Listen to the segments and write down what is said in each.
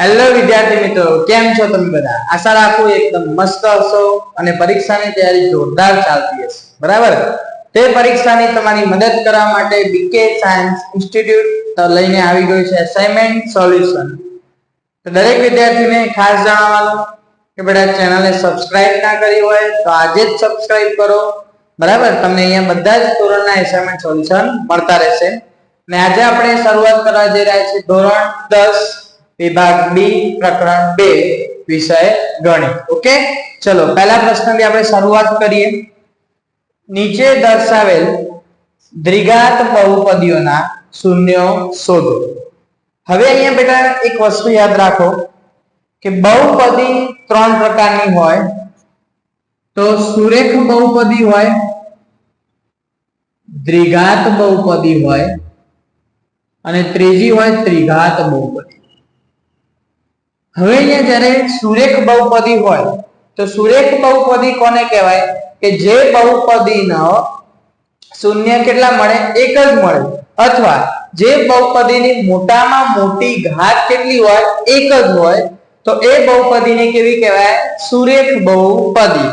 Hello વિદ્યાર્થી મિત્રો. કેમ છો તમે બધા? આશા રાખું એકદમ મસ્ત હશો અને પરીક્ષાની તૈયારી જોરદાર ચાલતી હશે. બરાબર? તે પરીક્ષાની તમારી મદદ કરવા માટે બીકે સાયન્સ ઇન્સ્ટિટ્યૂટ લઈને આવી ગયું છે અસાઇનમેન્ટ સોલ્યુશન તો દરેક વિદ્યાર્થીને ખાસ જણાવવાનું કે બધા ચેનલને સબસ્ક્રાઇબ ના કરી હોય તો આજે જ સબસ્ક્રાઇબ કરો. બરાબર? તમને અહીંયા બધા જ ધોરણના અસાઇનમેન્ટ સોલ્યુશન મળતા રહેશે. અને આજે આપણે શરૂઆત કરવા જઈ રહ્યા છીએ ધોરણ દસ વિભાગ બી પ્રકરણ બે, વિષય ગણિત. ઓકે ચલો, પહેલા પ્રશ્નથી આપણે શરૂઆત કરીએ. નીચે દર્શાવેલ દ્વિઘાત બહુપદીઓના શૂન્યો શોધો. હવે અહીંયા બેટા એક વસ્તુ યાદ રાખો કે બહુપદી ત્રણ પ્રકારની હોય તો સુરેખ બહુપદી હોય, દ્વિઘાત બહુપદી હોય અને ત્રીજી હોય ત્રિઘાત બહુપદી. હવે અહીંયા જ્યારે સુરેખ બહુપદી હોય, તો સુરેખ બહુપદી કોને કહેવાય? કે જે બહુપદીનો શૂન્ય કેટલા મળે? એક જ મળે. અથવા જે બહુપદીની મોટામાં મોટી ઘાત કેટલી હોય? એક જ હોય. તો એ બહુપદીને કેવી કહેવાય? સુરેખ બહુપદી.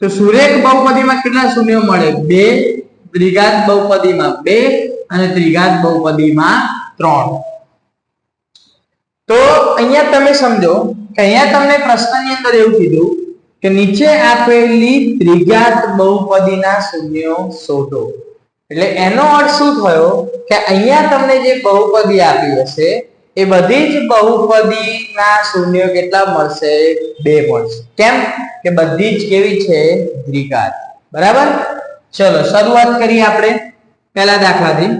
તો સુરેખ બહુપદીમાં કેટલા શૂન્યો મળે? બે દ્વિઘાત બહુપદીમાં બે અને ત્રિઘાત બહુપદીમાં ત્રણ. તો અહીંયા તમે સમજો કે અહીંયા તમને પ્રશ્નની અંદર એવું કીધું કે નીચે આપેલી ત્રિઘાત બહુપદીના શૂન્યો શોધો. એટલે એનો અર્થ શું થયો? કે અહીંયા તમને જે બહુપદી આપી હશે, એ બધી જ બહુપદીના શૂન્યો કેટલા મળશે? બે મળશે. કેમ? કે બધી જ કેવી છે? દ્વિઘાત. બરાબર? ચલો, શરૂઆત કરીએ આપણે. પહેલા દાખલાથી.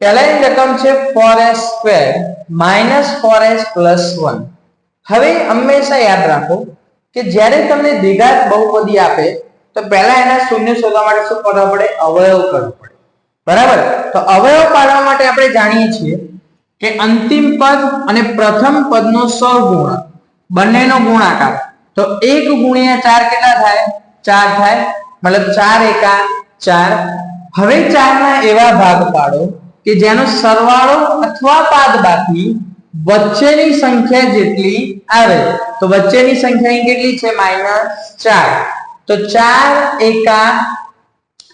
પહેલાની રકમ છે four s square minus four s plus one. હવે હંમેશા યાદ રાખો કે જ્યારે તમને દ્વિઘાત બહુપદી આપે, તો પહેલા એના શૂન્ય શોધવા માટે શું કરવા પડે? અવયવ કરવો પડે. બરાબર? તો અવયવ પાડવા માટે આપણે જાણીએ છીએ કે અંતિમ પદ અને પ્રથમ પદનો સહગુણક બંનેનો ગુણાકાર. તો એક ગુણ્યા ચાર કેટલા થાય? ચાર થાય. મતલબ ચાર એકા ચાર. હવે ચારના એવા ભાગ પાડો કે જેનો સરવાળો અથવા બાદબાકી વચ્ચેની સંખ્યા જેટલી આવે. તો વચ્ચેની સંખ્યા કેટલી છે? માઇનસ ચાર. તો ચાર એકા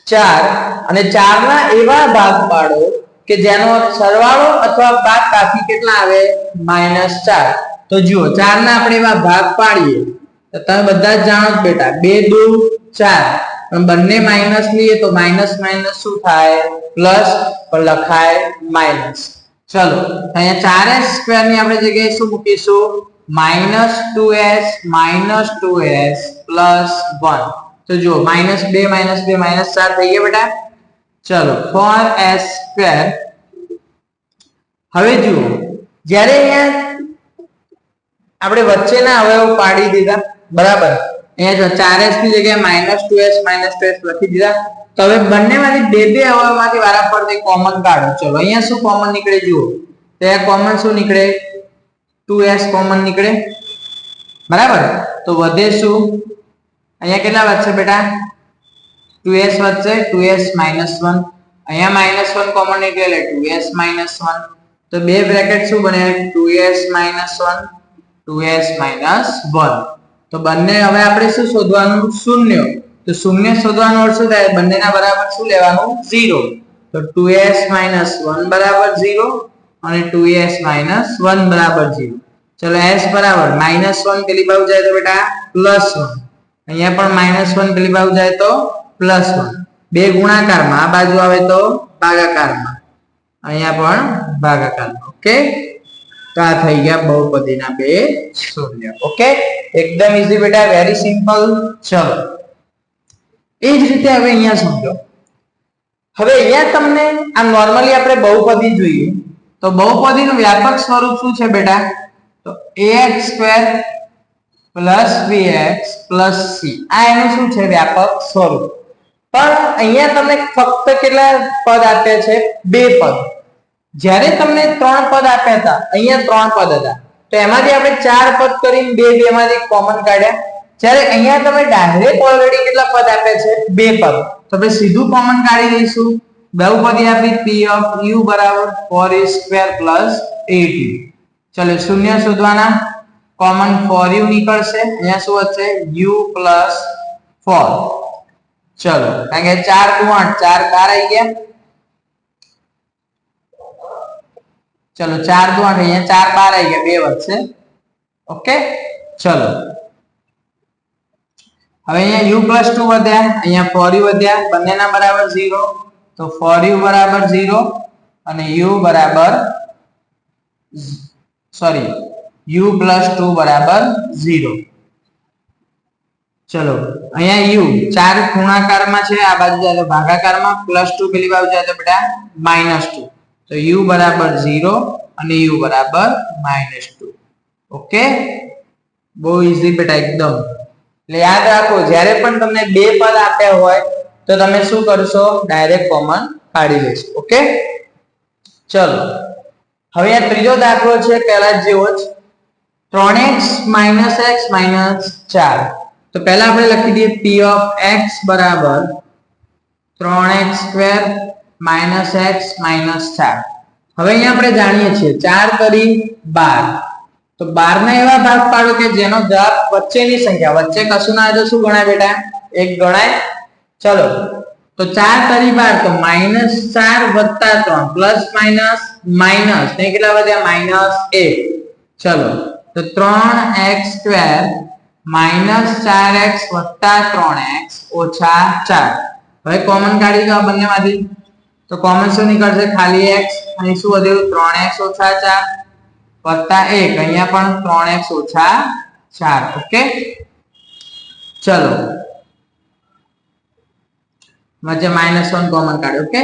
ચાર અને ચારના એવા ભાગ પાડો કે જેનો સરવાળો અથવા બાદબાકી કેટલા આવે? માઇનસ ચાર. તો જુઓ ચાર ના આપણે એવા ભાગ પાડીએ. તો તમે બધા જાણો જ બેટા. બે દુ ચાર. બંને માઇનસ લઈએ તો માઇનસ માઇનસ શું થાય? પ્લસ લખાય માઇનસ ચલો અહીંયા ચાર એસ સ્ક્વેરની આપણે જગ્યાએ શું મૂકીશું? Minus two s minus two s plus one તો જુઓ માઇનસ બે માઇનસ બે માઇનસ ચાર થઈ ગયા બેટા. ચલો ફોર એસ સ્ક્વેર હવે જુઓ, જ્યારે અહીંયા આપણે વચ્ચેના અવયવ પાડી દીધા, બરાબર? અહીંયા ચાર એસ જગ્યાએ minus two s minus two s લખી દીધા. તો બંનેમાંથી બે બે અવયવમાંથી વારાફરતી કોમન કાઢો. ચલો, અહીંયા શું કોમન નીકળે જુઓ. તો કોમન શું નીકળે? ટુ એસ કોમન નીકળે. બરાબર? તો વધે શું? અહીંયા કેટલા વધશે બેટા? ટુ એસ વધશે ટુ એસ માઇનસ વન અહીંયા માઇનસ વન કોમન નીકળે એટલે ટુ એસ માઇનસ વન તો બે બ્રેકેટ શું બને? Two s minus one two s minus one તો બંને હવે આપણે શું શોધવાનું? શૂન્ય. તો શૂન્ય શોધવાનો શું થાય બંનેના બરાબર શું લેવાનું? ઝીરો. તો ટુ એસ માઇનસ વન બરાબર ઝીરો અને ટુ એસ માઇનસ વન બરાબર ઝીરો. ચલો એસ બરાબર. માઇનસ વન પેલી બાજુ જાય તો બેટા પ્લસ વન. અહીંયા પણ માઇનસ વન પેલી બાજુ જાય તો પ્લસ વન. બે ગુણાકારમાં આ બાજુ આવે તો ભાગાકારમાં. અહીંયા પણ ભાગાકારમાં. ઓકે? તો આ થઈ ગયા બહુપદીના બે શૂન્ય. ઓકે એકદમ ઈઝી બેટા વેરી સિમ્પલ ચલો. એ જ રીતે હવે અહીંયા સમજો. હવે અહીંયા તમને આ નોર્મલી આપણે બહુપદી જોઈએ. તો બહુપદીનું વ્યાપક સ્વરૂપ શું છે બેટા? તો ax square plus bx plus c. આ એનું શું છે? વ્યાપક સ્વરૂપ. પણ અહીંયા તમને ફક્ત કેટલા પદ આપ્યા છે? બે પદ. જ્યારે તમને ત્રણ પદ આપ્યા હતા, અહીંયા ત્રણ પદ હતા, તો એમાંથી આપણે ચાર પદ કરીને બે બે માંથી કોમન કાઢ્યા. જ્યારે અહીંયા તમે ડાયરેક્ટ ઓલરેડી કેટલા પદ આપ્યા છે? બે પદ. તો આપણે સીધું કોમન કાઢી દઈશું બહુપદી આપી, p ઓફ u બરાબર 4a સ્ક્વેર પ્લસ એટી ચલો, શૂન્ય શોધવાના. કોમન ફોર યુ નીકળશે. અહીંયા શું વધશે? યુ પ્લસ ફોર ચલો, કારણ કે ચાર દુ આઠ, ચાર બાર આવી ગયા. ચલો, ચાર દુ આઠ અહીંયા ચાર બાર આવી ગયા, બે વધશે ઓકે? ચલો. હવે અહીંયા u પ્લસ ટુ વધ્યા, અહીંયા ફોર યુ વધ્યા, બંનેના બરાબર ઝીરો તો ફોર યુ બરાબર ઝીરો અને u બરાબર સોરી u પ્લસ ટુ બરાબર ઝીરો ચલો, અહીંયા u ચાર ગુણાકારમાં છે, આ બાજુ જાય ભાગાકારમાં પ્લસ ટુ પેલી બાજુ જાય તો બેટા માઇનસ ટુ તો u બરાબર ઝીરો અને u બરાબર માઇનસ ટુ ઓકે બહુ ઈઝી બેટા, એકદમ. એટલે યાદ રાખો, જ્યારે પણ તમને બે પદ આપ્યા હોય, તો તમે શું કરશો? ડાયરેક્ટ કોમન કાઢી લેશો. ઓકે ચલો. હવે આ ત્રીજો દાખલો છે, પહેલા જેવો જ. ત્રણ એક્સ માઇનસ એક્સ માઇનસ ચાર. તો પહેલા આપણે લખી દઈએ પી ઓફ એક્સ બરાબર ત્રણ x square minus x minus ચાર હવે અહીંયા આપણે જાણીએ છીએ ચાર કરી બાર. તો બાર ના એવા ભાગ પાડો કે જેનો જવાબ વચ્ચેની સંખ્યા, વચ્ચે કશું ના તો શું ગણાય બેટા? એક ગણાય. ચલો, તો ચાર કરી બાર તો માઇનસ ચાર વત્તા ત્રણ, પ્લસ માઇનસ માઇનસ. ને કેટલા વધ્યા? માઇનસ એક. ચલો, તો ત્રણ એક્સ સ્ક્વેર માઇનસ ચાર એક્સ વત્તા ત્રણ એક્સ ઓછા ચાર. હવે કોમન કાઢી દો આ બંનેમાંથી. તો કોમન શું નીકળશે? ખાલી એક્સ અહીં શું વધ્યું? ત્રણ એક્સ ઓછા ચાર. વત્તા એક, અહીંયા પણ ત્રણ એક્સ ઓછા ચાર. ઓકે? ચલો. મજે માઇનસ વન કોમન કાઢ્યો, ઓકે?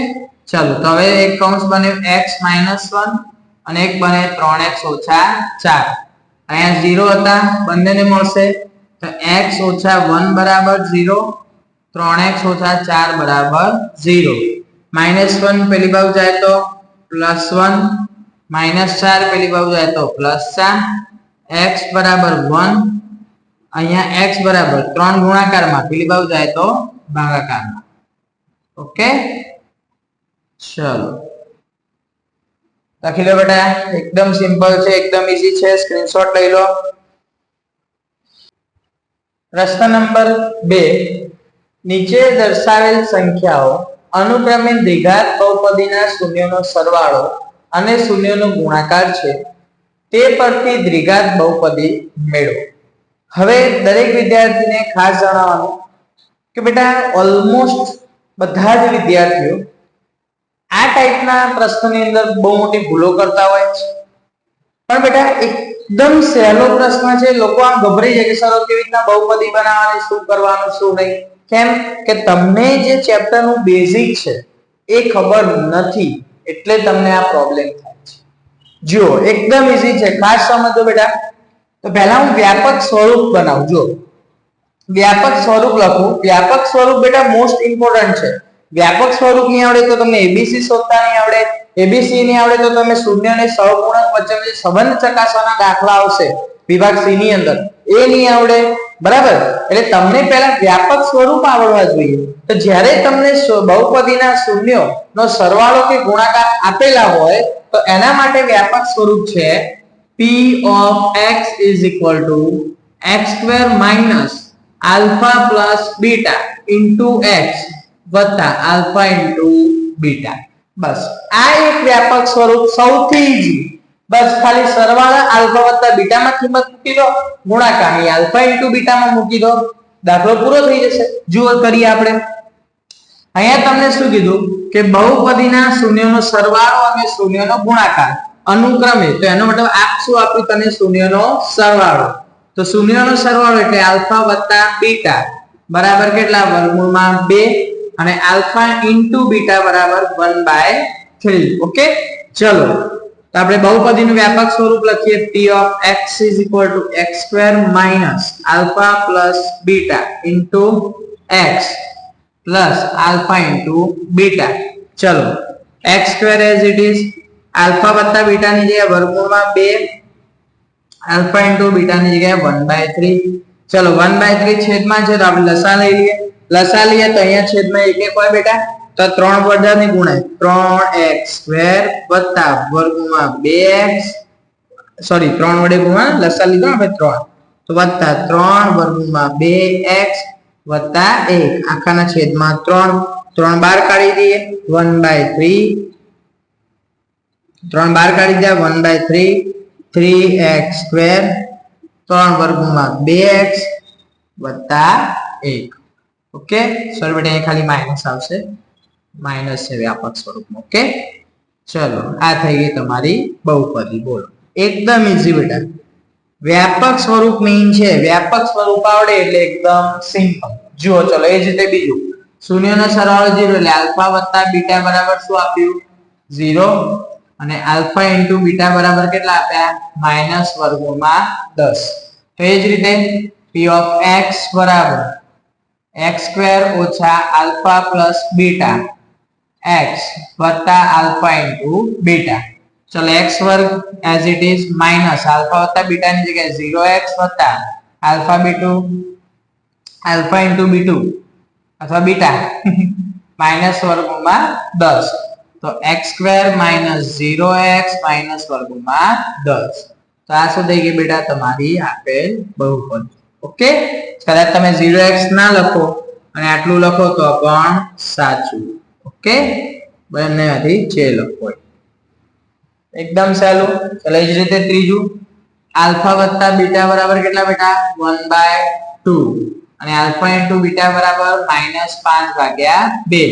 ચલો, તો હવે એક કૌંસ બને એક્સ માઇનસ વન અને એક બને ત્રણ એક્સ ઓછા ચાર. અહીંયા ઝીરો હતા, બંનેને મળશે. તો એક્સ ઓછા વન બરાબર ઝીરો ત્રણ એક્સ ઓછા ચાર બરાબર ઝીરો માઇનસ વન પેલી બાજુ જાય તો પ્લસ વન માઇનસ ચાર પેલી બાજુ જાય તો પ્લસ ચાર એક્સ બરાબર વન અહીંયા એક્સ બરાબર ત્રણ ગુણાકારમાં પેલી બાજુ જાય તો ભાગાકારમાં ઓકે ચલો લખી લો બેટા એકદમ સિમ્પલ છે એકદમ ઈઝી છે સ્ક્રીનશોટ લઈ લો પ્રશ્ન નંબર બે નીચે દર્શાવેલ સંખ્યાઓ અનુક્રમે દ્વિઘાત બહુપદીના શૂન્યનો સરવાળો અને શૂન્યનો ગુણાકાર છે, તે પરથી દ્વિઘાત બહુપદી મેળવો. હવે દરેક વિદ્યાર્થીને ખાસ જણાવવાનું કે બેટા ઓલમોસ્ટ બધા જ વિદ્યાર્થીઓ આ ટાઈપના પ્રશ્નની અંદર બહુ મોટી ભૂલો કરતા હોય છે. પણ બેટા, એકદમ સહેલો પ્રશ્ન છે, લોકો આમ ગભરાઈ જાય કે સર કેવી રીતના બહુપદી બનાવવાની, શું કરવાનું, શું નહીં. કેમ કે તમને જે ચેપ્ટરનું બેઝિક છે, એ ખબર નથી, એટલે તમને આ પ્રોબ્લેમ થાય છે. જુઓ, એકદમ ઈઝી છે. ખાસ સમજો બેટા. તો પહેલા હું વ્યાપક સ્વરૂપ બનાવું. જો વ્યાપક સ્વરૂપ લખું. વ્યાપક સ્વરૂપ બેટા મોસ્ટ ઇમ્પોર્ટન્ટ છે. વ્યાપક સ્વરૂપ નહીં આવડે તો તમને એબીસી શોધતા નહીં આવડે. એબીસી નહીં આવડે તો તમે શૂન્ય અને સહગુણક વચ્ચેનો જે સંબંધ ચકાસવાના દાખલા આવશે, વિભાગ સી ની અંદર. એ નહીં આવડે. બરાબર? એટલે તમને પહેલા વ્યાપક સ્વરૂપ આવડવા જોઈએ. તો જ્યારે તમને બહુપદીના શૂન્યો નો સરવાળો કે ગુણાકાર આપેલા હોય, તો એના માટે વ્યાપક સ્વરૂપ છે p of x is equal to x square minus alpha plus beta into x વત્તા alpha into beta. બસ. આ એક વ્યાપક સ્વરૂપ સૌથી ઈઝી બસ ખાલી સરવાળા આલ્ફા વત્તા બીટા માં કિંમત મૂકી દો. ગુણાકાર અહીં આલ્ફા ઇન્ટુ બીટા માં મૂકી દો. દાખલો પૂરો થઈ જશે. જુઓ, કરીએ આપણે. અહીંયા તમને શું કીધું? કે બહુપદીના શૂન્યનો સરવાળો અને શૂન્યનો ગુણાકાર. અનુક્રમે, તો એનો મતલબ આપ શું આપ્યું? તને શૂન્યનો સરવાળો. તો શૂન્યનો સરવાળો એટલે આલ્ફા વત્તા બીટા બરાબર કેટલા? વર્ગમૂળમાં બે. અને આલ્ફા ઇન્ટુ બીટા બરાબર વન બાય થ્રી. ઓકે? ચલો. તો આપણે બહુપદીનું વ્યાપક સ્વરૂપ લખીએ p of x is equal to x square minus alpha plus beta into x plus alpha into beta ચલો x square as it is alpha વત્તા beta ની જગ્યાએ વર્ગમૂળમાં 2 alpha into beta ની જગ્યાએ 1/3 ચલો 1/3 છેદમાં છે તો આપણે લસા લઈ લઈએ લસા લઈએ તો અહીંયા છેદમાં એક એક હોય બેટા તો ત્રણ બધાની ગુણાય. ત્રણ એક્સ સ્ક્વેર વત્તા વર્ગમાં બે એક્સ, સોરી, ત્રણ વડે ગુણા લસા લીધો આપણે ત્રણ. તો વત્તા ત્રણ વર્ગમાં બે એક્સ વત્તા એક. આખાના છેદમાં ત્રણ. ત્રણ બાર કાઢી દઈએ. One by three. ત્રણ બાર કાઢી દે one by three. Three x square. ત્રણ વર્ગમાં બે એક્સ વત્તા એક. ઓકે? સોરી બેટા એ ખાલી માઇનસ આવશે. માઇનસ છે વ્યાપક સ્વરૂપમાં. ઓકે? ચલો, આ થઈ ગઈ તમારી બહુપદી. બોલો. એકદમ ઈઝી બેટા. વ્યાપક સ્વરૂપ મીન છે. વ્યાપક સ્વરૂપ આવડે એટલે એકદમ સિમ્પલ જુઓ, ચલો, એ જ રીતે બીજું. શૂન્યનો સરવાળો જીરો એટલે આલ્ફા વત્તા બીટા બરાબર શું આપ્યું? ઝીરો અને આલ્ફા ઇન્ટુ બીટા બરાબર કેટલા આપ્યા? માઇનસ વર્ગોમાં દસ. તો એ જ રીતે પી ઓફ એક્સ બરાબર. એક્સ સ્ક્વેર ઓછા આલ્ફા પ્લસ બીટા. એક્સ વત્તા આલ્ફા ઇન્ટુ બીટા. ચલો એક્સ વર્ગ as it is minus alpha વત્તા બીટા ની જગ્યાએ ઝીરો એક્સ વત્તા alpha beta, alpha into beta અથવા બીટા. માઇનસ વર્ગમાં દસ. તો x square minus zero x minus વર્ગમાં દસ. તો આ શું થઈ ગઈ બેટા? તમારી આપેલ બહુપદ. ઓકે કદાચ તમે ઝીરો એક્સ ના લખો અને આટલું લખો તો પણ સાચું. ઓકે બંનેમાંથી જે હોય. એકદમ સહેલું. ચાલો એ જ રીતે ત્રીજું. આલ્ફા વત્તા બીટા બરાબર કેટલા બેટા? One by two. અને આલ્ફા ઇન્ટુ બીટા બરાબર માઇનસ પાંચ ભાગ્યા બે.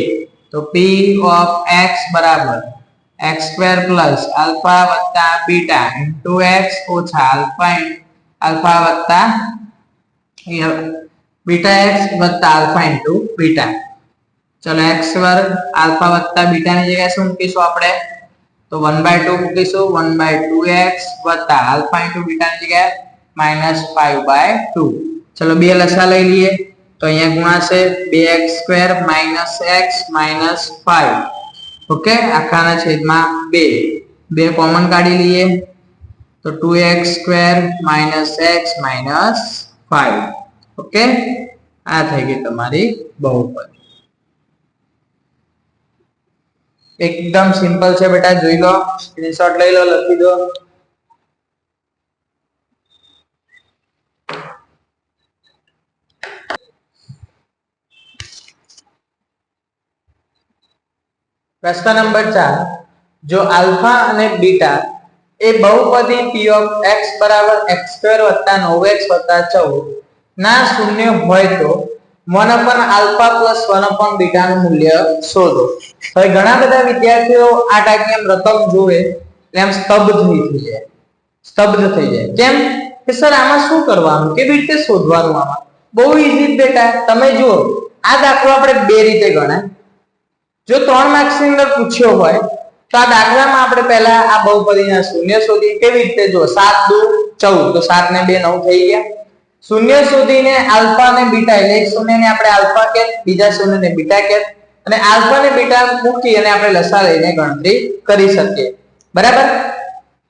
તો પી ઓફ એક્સ બરાબર. એક્સ સ્ક્વેર પ્લસ આલ્ફા વત્તા બીટા ઇન્ટુ એક્સ ઓછા આલ્ફા આલ્ફા વત્તા બીટા એક્સ વત્તા આલ્ફા ઇન્ટુ બીટા. ચલો એક્સ વર્ગ આલ્ફા વત્તા બીટા ની જગ્યાએ શું મૂકીશું આપણે? તો વન બાય ટુ મૂકીશું. વન બાય ટુ એક્સ વત્તા આલ્ફા ઇન્ટુ બીટા ની જગ્યાએ માઇનસ ફાઈવ બાય ટુ ચલો બે લસા લઈ લઈએ. તો અહીંયા ગુણાશે બે x square minus x minus five okay? આખાના છેદમાં બે. બે કોમન કાઢી લઈએ. તો two x square minus x minus five okay? આ થઈ ગઈ તમારી બહુપદી. એકદમ સિમ્પલ છે બેટા, જોઈ લો સ્ક્રીનશોટ લઈ લો, લખી દો. પ્રશ્ન નંબર ચાર. જો આલ્ફા અને બીટા એ બહુપદી પી ઓફ એક્સ બરાબર એક્સ સ્ક્વેર વત્તા નવ એક્સ વત્તા ચૌદ ના શૂન્ય હોય તો one upon alpha plus one upon beta નું મૂલ્ય શોધો. હવે ઘણા બધા વિદ્યાર્થીઓ આ ટાઈપની એમ રકમ જોવે એમ સ્તબ્ધ થઈ જાય. સ્તબ્ધ થઈ જાય. કેમ? કે સર, આમાં શું કરવાનું? કેવી રીતે શોધવાનું આમાં? બહુ ઈઝી બેટા. તમે જુઓ, આ દાખલો આપણે બે રીતે ગણાય. જો ત્રણ માર્ક્સની અંદર પૂછ્યો હોય, તો આ દાખલામાં આપણે પહેલા આ બહુપદીના શૂન્ય શોધી કેવી રીતે? જો સાત દુ ચૌદ. તો સાત ને બે નવ થઈ ગયા. શૂન્ય સુધીને આલ્ફા ને બીટા એટલે એક શૂન્ય ને આપણે આલ્ફા કે બીજા શૂન્ય ને બીટા કે અને આલ્ફા ને બીટા મૂકી અને આપણે લસા લઈને ગણતરી કરી શકીએ. બરાબર?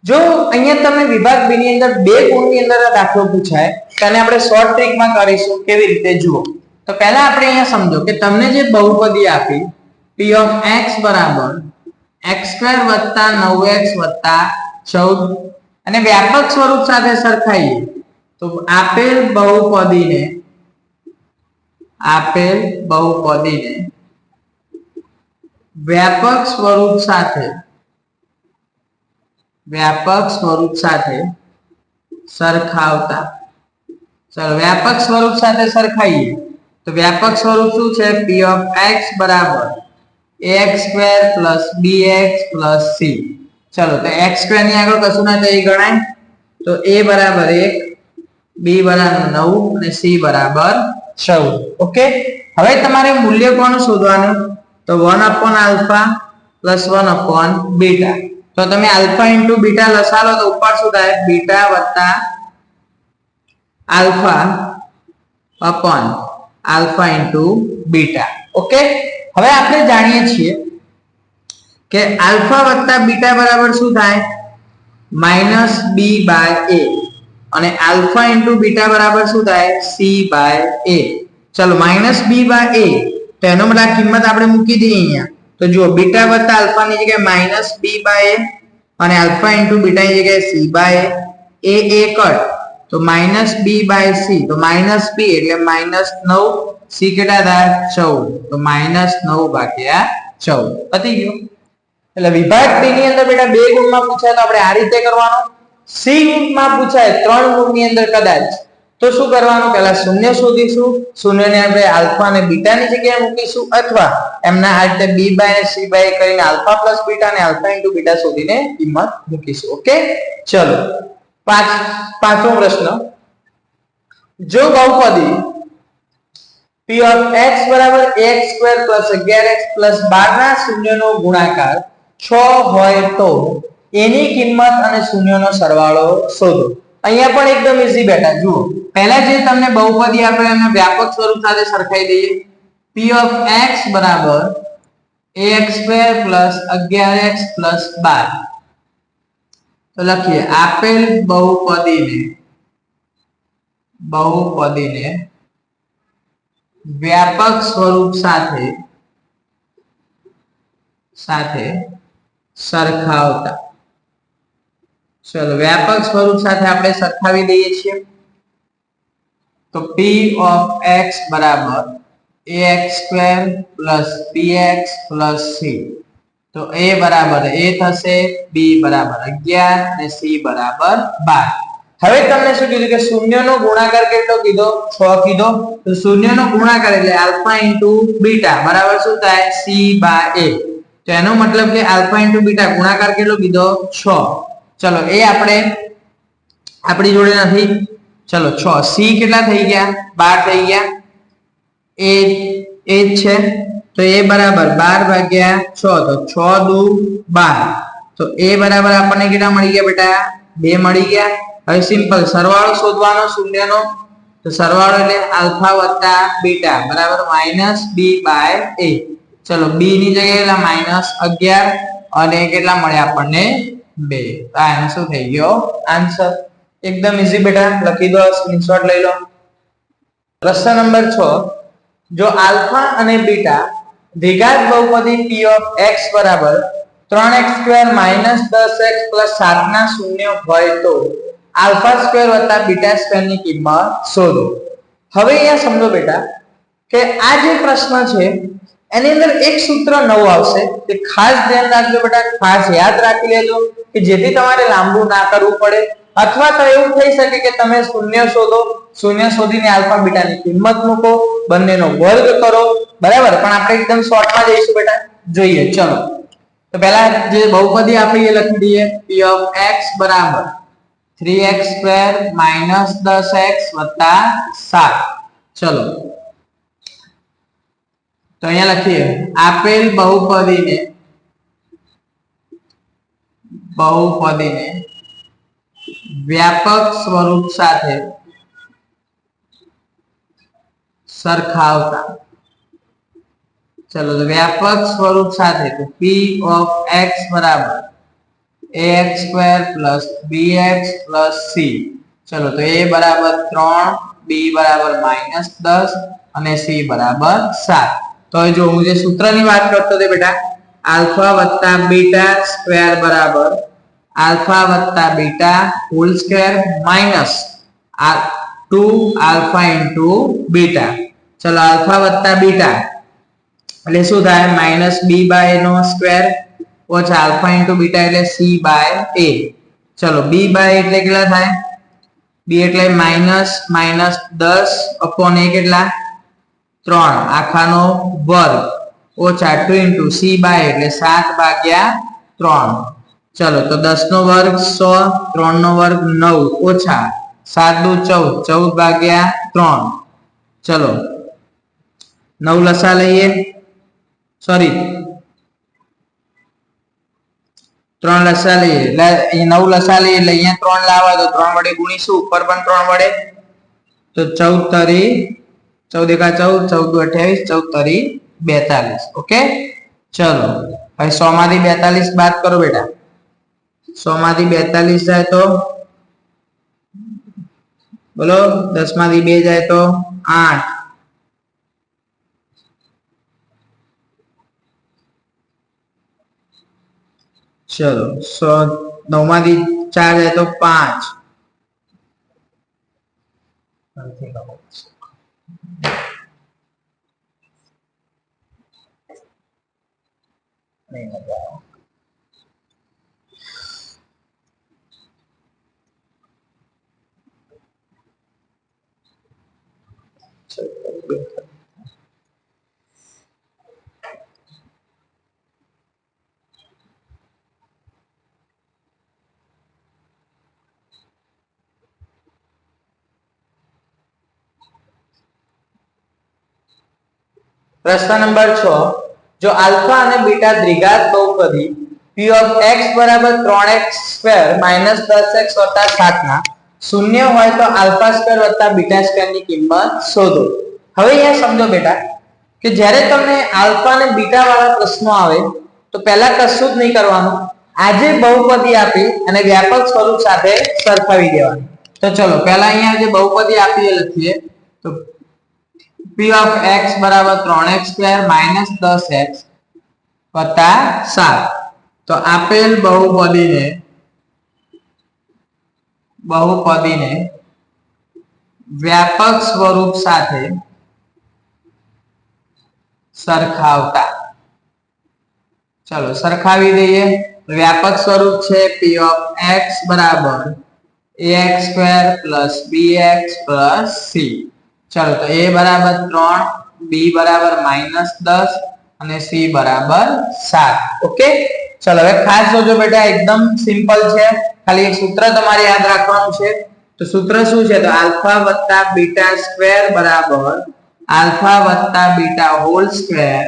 જો અહીંયા તમને વિભાગ બી ની અંદર બે ગુણની અંદર દાખલો પૂછાય તેને આપણે શોર્ટ ટ્રીકમાં કરીશું. કેવી રીતે? જુઓ. તો પહેલા આપણે અહીંયા સમજો કે તમને જે બહુપદી આપી, p ઓફ બરાબર એક્સ સ્ક્વેર વત્તા 9x વત્તા 14 અને વ્યાપક સ્વરૂપ સાથે સરખાઈએ. તો આપેલ બહુપદીને આપેલ બહુપદીને વ્યાપક સ્વરૂપ સાથે વ્યાપક સ્વરૂપ સાથે સરખાવતા ચલો વ્યાપક સ્વરૂપ સાથે સરખાઈએ તો વ્યાપક સ્વરૂપ શું છે p ઓફ x બરાબર ax square plus bx plus c ચલો તો x સ્ક્વેરની આગળ કશું ના થઈ ગણાય તો a બરાબર 1 b બરાબર નવ અને સી બરાબર ચૌદ. ઓકે? હવે તમારે મૂલ્ય કોનું શોધવાનું? તો one upon alpha plus one upon beta. તો તમે આલ્ફા ઇન્ટુ બીટા લસાલો તો ઉપર શું થાય? બીટા વત્તા alpha upon alpha into beta. Okay? હવે આપણે જાણીએ છીએ કે આલ્ફા વત્તા બીટા બરાબર શું થાય? Minus b by a. અને આલ્ફા ઇન્ટુ બીટા બરાબર શું થાય? C by a. ચલો, માઇનસ બી બાય એ. તો એનો આ કિંમત આપણે મૂકી દઈએ અહીંયા. તો જુઓ, બીટા વત્તા આલ્ફાની જગ્યાએ માઇનસ બી બાય એ અને આલ્ફા ઇન્ટુ બીટા ની જગ્યાએ C by A. A cut તો માઇનસ બી બાય સી. તો માઇનસ બી એટલે માઇનસ નવ સી કેટલા થાય? ચૌદ. તો માઇનસ નવ ભાગ્યા ચૌદ. પતી ગયું. એટલે વિભાગ બી ની અંદર બેટા બે ગુણમાં પૂછાય તો આપણે આ રીતે કરવાનો. સી રૂપમાં પૂછાય ત્રણ ગુણની અંદર કદાચ. તો શું કરવાનું? પહેલા શૂન્ય શોધીશું. શૂન્યને આપણે આલ્ફા અને બીટાની જગ્યાએ મૂકીશું અથવા એમના આ રીતે બી બાય સી બાય કરીને આલ્ફા પ્લસ બીટા અને આલ્ફા ઇન્ટુ બીટા શોધીને કિંમત મૂકીશું. ઓકે? ચલો. પાંચ, પાંચમો પ્રશ્ન. જો બહુપદી p of x બરાબર x square plus 11x plus 12 ના શૂન્યનો ગુણાકાર 6 હોય તો એની કિંમત અને શૂન્યનો સરવાળો શોધો. અહીંયા પણ એકદમ ઈઝી બેટા જુઓ, પહેલા જે તમને બહુપદી આપણે એને વ્યાપક સ્વરૂપ સાથે સરખાઈ દઈએ. P ઓફ x બરાબર ax square plus 11x plus 12 તો લખીએ, આપેલ બહુપદીને બહુપદીને વ્યાપક સ્વરૂપ સાથે સાથે સરખાવતા. ચલો, વ્યાપક સ્વરૂપ સાથે આપણે સરખાવી દઈએ છીએ. તો p ઓફ x બરાબર ax square plus bx plus c. તો a બરાબર a થશે, b બરાબર 11 અને c બરાબર 12 હવે તમને શું કીધું કે શૂન્યનો ગુણાકાર કેટલો કીધો? 6 કીધો. તો શૂન્યનો ગુણાકાર એટલે આલ્ફા ઇન્ટુ બીટા. બરાબર શું થાય? C by a. તો એનો મતલબ કે આલ્ફા ઇન્ટુ બીટા ગુણાકાર કેટલો કીધો? 6 ચલો, એ આપણે આપણી જોડે નથી. ચલો, છ. સી કેટલા થઈ ગયા? બાર થઈ ગયા. એ એ જ છે. તો એ બરાબર બાર ભાગ્યા છ. તો છ દુ બાર. તો એ બરાબર આપણને કેટલા મળી ગયા બેટા? બે મળી ગયા. હવે સિમ્પલ, સરવાળો શોધવાનો શૂન્યનો. તો સરવાળો એટલે આલ્ફા વત્તા બીટા. બરાબર? માઇનસ બી બાય એ ચલો બી ની જગ્યાએ માઇનસ અગિયાર. અને કેટલા મળ્યા આપણને? બે. તો આ શું થઈ ગયો. આન્સર એકદમ ઈઝી બેટા. લખી દો સ્ક્રીનશોટ લઈ લો. પ્રશ્ન નંબર 6 જો આલ્ફા અને બીટા દ્વિઘાત બહુપદી p ઓફ x બરાબર 3x square minus 10x plus 7 ના શૂન્ય હોય તો આલ્ફા સ્ક્વેર વત્તા બીટા સ્ક્વેરની કિંમત શોધો. હવે અહીંયા સમજો બેટા કે આ જે પ્રશ્ન છે એની અંદર એક સૂત્ર નવું આવશે તે ખાસ ધ્યાન રાખજો બેટા, ખાસ યાદ રાખી લેજો કે જેથી તમારે લાંબુ ના કરવું પડે. અથવા તો એવું થઈ શકે કે તમે શૂન્ય શોધો, શૂન્ય શોધીને આલ્ફા, બીટાની કિંમત મૂકો, બંનેનો વર્ગ કરો. બરાબર? પણ આપણે એકદમ શોર્ટમાં જઈશું બેટા. જોઈએ, ચલો. તો પહેલા જે બહુપદી આપી એ લખી દઈએ. P ઓફ x બરાબર. 3x સ્ક્વેર માઇનસ 10x વત્તા 7 ચલો. તો અહીંયા લખીએ, આપેલ બહુપદીને બહુપદીને વ્યાપક સ્વરૂપ સાથે સરખાવતા. ચલો, તો વ્યાપક સ્વરૂપ સાથે તો p ઓફ x બરાબર ax square plus bx plus c. ચલો, તો a બરાબર 3 b બરાબર માઇનસ 10 અને c બરાબર 7 તો જો હું જે સૂત્રની વાત કરતો હતો બેટા, આલ્ફા વત્તા બીટા સ્ક્વેર બરાબર આલ્ફા વત્તા beta whole square minus two alpha into beta. ચલો આલ્ફા વત્તા બીટા. એટલે શું થાય? માઇનસ બી બાય નો સ્ક્વેર ઓછા આલ્ફા ઇન્ટુ બીટા એટલે સી બાય એ. ચલો બી બાય એટલે કેટલા થાય? બી એટલે માઇનસ માઇનસ દસ અપોન એ કેટલા? ત્રણ આખાનો વર્ગ ઓછા ટુ ઇન્ટુ સી બાય એટલે સાત ભાગ્યા ત્રણ. ચલો, તો દસ નો વર્ગ સો ત્રણ નો વર્ગ નવ ઓછા સાત દુ ચૌદ ચૌદ ભાગ્યા ત્રણ. ચલો, નવ લસા લઈએ. સોરી, ત્રણ લસા લઈએ. એટલે નવ લસા લઈએ એટલે અહીંયા ત્રણ લાવવા, તો ત્રણ વડે ગુણીશું. ઉપર પણ ત્રણ વડે. તો ચૌદ તરી चौदह का चौदह चौदह अठावीस चौदह तरी बेतालीस ओके चलो, भाई सौ बेतालीस बात करो बेटा। सौ बेतालीस जाए तो? बोलो दस मी बे जाए तो? आठ। चलो, सौ नौ मी चार जाए तो पाँच। નહીં મજા આવે પ્રશ્ન નંબર 6 જો આલ્ફા અને બીટા દ્વિઘાત બહુપદી p ઓફ x બરાબર 3x સ્ક્વેર 10x 7 ના શૂન્ય હોય તો આલ્ફા સ્ક્વેર વત્તા બીટા સ્ક્વેરની કિંમત શોધો. હવે અહીંયા સમજો બેટા કે જ્યારે તમને આલ્ફા અને બીટા વાળા પ્રશ્નો આવે તો પહેલા કશું જ નહીં કરવાનું. આજે બહુપદી આપી અને વ્યાપક સ્વરૂપ સાથે સરખાવી દેવાનું. તો ચલો, પહેલા અહીંયા જે બહુપદી આપી એ લખીએ. તો p of x બરાબર 3x સ્ક્વેર માઇનસ 10x વત્તા 7 તો આપેલ બહુપદીને બહુપદીને વ્યાપક સ્વરૂપ સાથે સરખાવતા ચલો સરખાવી દઈએ વ્યાપક સ્વરૂપ છે p of x બરાબર ax square plus bx plus c ચલો, તો a બરાબર 3 b બરાબર માઇનસ 10 અને c બરાબર 7 ઓકે? ચલો, હવે ખાસ જોજો બેટા, એકદમ સિમ્પલ છે. ખાલી એક સૂત્ર તમારે યાદ રાખવાનું છે. તો સૂત્ર શું છે? તો આલ્ફા વત્તા બીટા સ્ક્વેર બરાબર આલ્ફા વત્તા beta whole square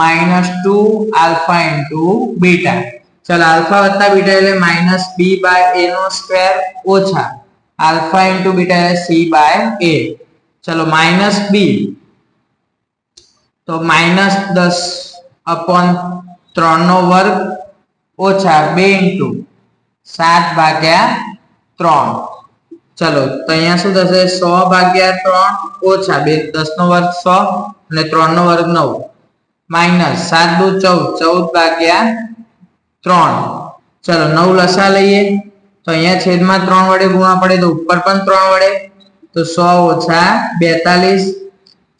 minus two alpha into beta. ચલો, આલ્ફા વત્તા બીટા એટલે માઇનસ બી બાય એ નો સ્ક્વેર ઓછા આલ્ફા ઇન્ટુ બીટા એટલે સી બાય એ ચલો માઇનસ બી તો માઇનસ દસ અપોન ત્રણ નો વર્ગ ઓછા બે ઇન્ટુ સાત ભાગ્યા ત્રણ. ચલો, તો અહીંયા શું થશે? સો ભાગ્યા ત્રણ ઓછા બે, દસ નો વર્ગ સો અને ત્રણ નો વર્ગ નવ. માઇનસ સાત દુ ચૌદ ચૌદ ભાગ્યા ત્રણ. ચલો, નવ લસા લઈએ. તો અહીંયા છેદમાં ત્રણ વડે ગુણા પડે તો ઉપર પણ ત્રણ વડે. તો સો ઓછા બેતાલીસ.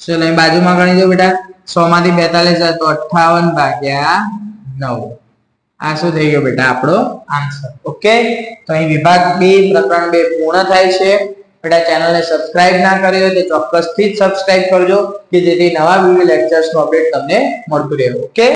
ચલો, અહીં બાજુમાં ગણી દો બેટા. સો માંથી બેતાલીસ જાય તો અઠાવન ભાગ્યા નવ. આ શું થઈ ગયો બેટા? આપણો આન્સર ઓકે તો અહીં વિભાગ બે, પ્રકરણ બે પૂર્ણ થાય છે. બેટા, ચેનલને સબસ્ક્રાઇબ ના કરી હોય તો ચોક્કસથી જ સબસ્ક્રાઇબ કરજો કે જેથી નવા વીડિયો લેક્ચર્સનું અપડેટ તમને મળતું રહે. ઓકે